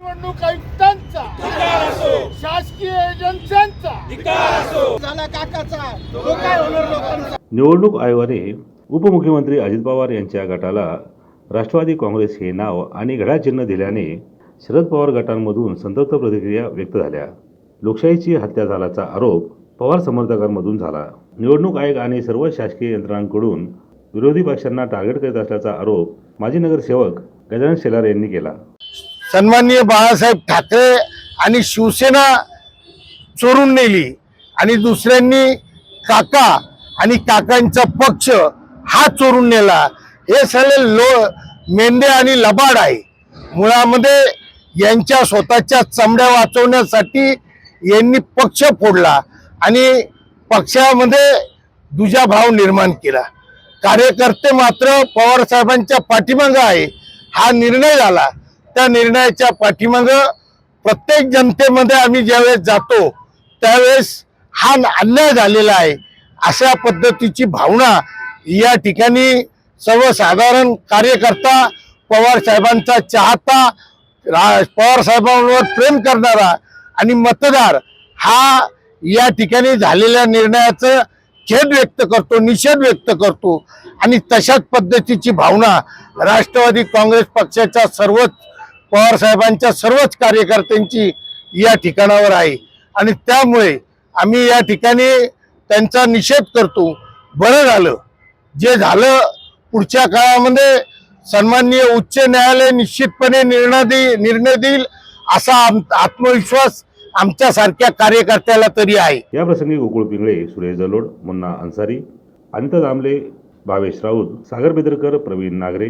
निवडणूक आयुक्तांचा. शासकीय झाला काकाचा. तो काय होणार लोकांचा? निवडणूक आयोगाने उपमुख्यमंत्री अजित पवार यांच्या गटाला राष्ट्रवादी काँग्रेस हे नाव आणि घड्याळ चिन्ह दिल्याने शरद पवार गटांमधून संतप्त प्रतिक्रिया व्यक्त झाल्या. लोकशाहीची हत्या झाल्याचा आरोप पवार समर्थकांमधून झाला. निवडणूक आयोग आणि सर्व शासकीय यंत्रणांकडून विरोधी पक्षांना टार्गेट करीत असल्याचा आरोप माजी नगरसेवक गजानन शेलार यांनी केला. सन्माननीय बाळासाहेब ठाकरे आणि शिवसेना चोरून नेली. आणि दुसऱ्यांनी काका आणि काकांचा पक्ष हा चोरून नेला. हे सगळे लो मेंढे आणि लबाड आहे. मुळामध्ये यांच्या स्वतःच्या चमड्या वाचवण्यासाठी यांनी पक्ष फोडला आणि पक्षामध्ये दुजाभाव निर्माण केला. कार्यकर्ते मात्र पवार साहेबांच्या पाठीमागं आहे. हा निर्णय झाला. त्या निर्णयाच्या पाठीमागं प्रत्येक जनतेमध्ये आम्ही ज्यावेळेस जातो त्यावेळेस हा अन्याय झालेला आहे. अशा पद्धतीची भावना या ठिकाणी सर्वसाधारण कार्यकर्ता पवार साहेबांचा चाहता रा- पवार साहेबांवर प्रेम करणारा आणि मतदार हा या ठिकाणी झालेल्या निर्णयाचं खेद व्यक्त करतो निषेध व्यक्त करतो. आणि तशाच पद्धतीची भावना राष्ट्रवादी काँग्रेस पक्षाच्या सर्वच पवार साहेबांच्या सर्वच कार्यकर्त्यांची या ठिकाणावर आहे. आणि त्यामुळे आम्ही या ठिकाणी त्यांचा निषेध करतो. बरं झालं. जे झालं पुढच्या काळामध्ये सन्माननीय उच्च न्यायालय निश्चितपणे निर्णय दे निर्णय देईल असा आम- आत्मविश्वास आमच्यासारख्या कार्यकर्त्याला तरी आहे. या प्रसंगी गोकुळ पिंगळे सुरेश जलोड मुन्ना अन्सारी अनिता दामले भावेश राऊत सागर बेदरकर प्रवीण नागरे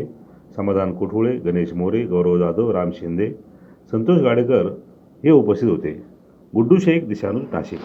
समाधान कोठुळे गणेश मोरे गौरव जाधव राम शिंदे संतोष गाडेकर हे उपस्थित होते. गुड्डू शेख दिशानू नाशिक.